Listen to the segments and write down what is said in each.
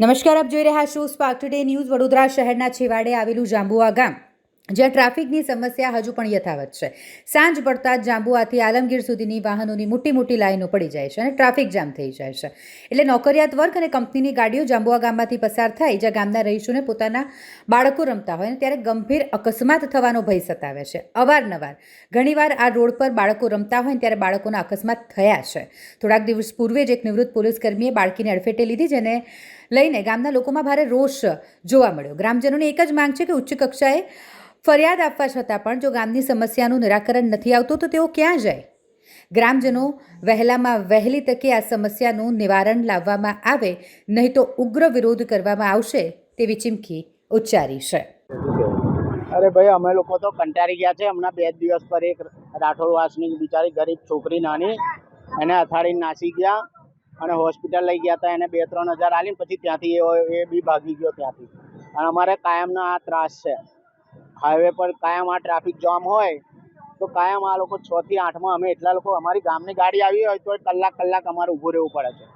નમસ્કાર આપ જોઈ રહ્યા છો સ્પાર્ક ટુડે ન્યૂઝ વડોદરા શહેરના છેવાડે આવેલું જાંબુઆ ગામ. જ્યાં ટ્રાફિકની સમસ્યા હજુ પણ યથાવત છે. સાંજ પડતા જ જાંબુઆથી આલમગીર સુધીની વાહનોની મોટી મોટી લાઈનો પડી જાય છે અને ટ્રાફિક જામ થઈ જાય છે. એટલે નોકરિયાત વર્ગ અને કંપનીની ગાડીઓ જાંબુઆ ગામમાંથી પસાર થાય જ્યાં ગામના રહીશોને પોતાના બાળકો રમતા હોય ત્યારે ગંભીર અકસ્માત થવાનો ભય સતાવે છે. અવારનવાર ઘણીવાર આ રોડ પર બાળકો રમતા હોય ત્યારે બાળકોના અકસ્માત થયા છે. થોડાક દિવસ પૂર્વે જ એક નિવૃત્ત પોલીસકર્મીએ બાળકીને અડફેટે લીધી જેને લઈને ગામના લોકોમાં ભારે રોષ જોવા મળ્યો. ગ્રામજનોની એક જ માંગ છે કે ઉચ્ચ કક્ષાએ ફરિયાદ આપવા છતાં પણ જો ગામની સમસ્યાનું નિરાકરણ નથી આવતું, તો તેઓ ક્યાં જાય? ગ્રામજનો વહેલામાં વહેલી તકે આ સમસ્યાનું નિવારણ લાવવામાં આવે, નહીં તો ઉગ્ર વિરોધ કરવામાં આવશે તેવી ચીમકી ઉચ્ચારી છે. અરે ભાઈ, અમે લોકો તો કંટાળી ગયા છે. હમણાં બે દિવસ પર એક રાઠોડવાસની બિચારી ગરીબ છોકરી નાની, એને અથાડીને નાસી ગયા અને હોસ્પિટલ લઈ ગયા હતા. એને બે ત્રણ હજાર આલીને પછી ત્યાંથી એ બી ભાગી ગયો ત્યાંથી. અને અમારે કાયમનો આ ત્રાસ છે. હાઈવે પર કાયમ આ ટ્રાફિક જામ હોય તો કાયમ આ લોકો છ થી આઠમાં અમે એટલા લોકો અમારી ગામની ગાડી આવી હોય તો કલાક કલાક અમારે ઊભું રહેવું પડે છે.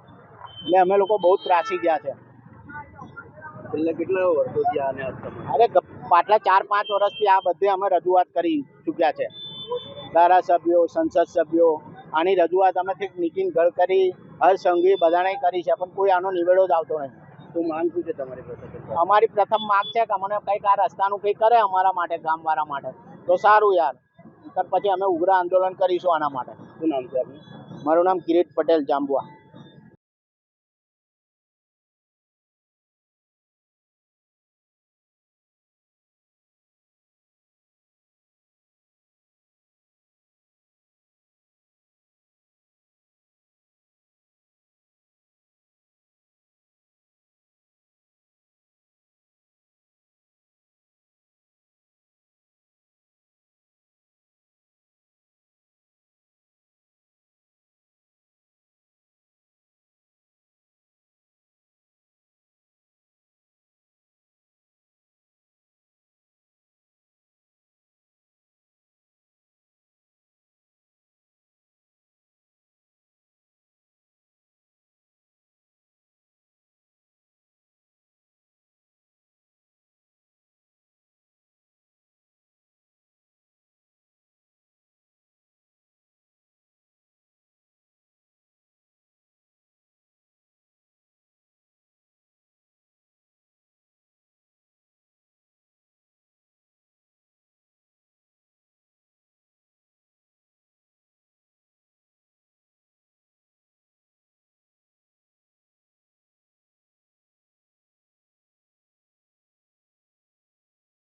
એટલે અમે લોકો બહુ ત્રાસી ગયા છે. એટલે કેટલા વર્ષોથી આને આ અરે પાછલા ચાર પાંચ વર્ષથી આ બધે અમે રજૂઆત કરી ચૂક્યા છે. ધારાસભ્યો સંસદ સભ્યો આની રજૂઆત અમે ઠીક નીતિન ગડકરી હર્ષ બધાને કરી છે પણ કોઈ આનો નિવેડો જ આવતો નથી. શું માંગ શું છે તમારી પાસે અમારી પ્રથમ માંગ છે કે અમને કંઈક આ રસ્તાનું કંઈક કરે અમારા માટે ગામવાળા માટે. તો સારું યાર. પછી અમે ઉગ્ર આંદોલન કરીશું આના માટે. શું નામ છે આપનું? મારું નામ કિરીટ પટેલ જાંબુઆ.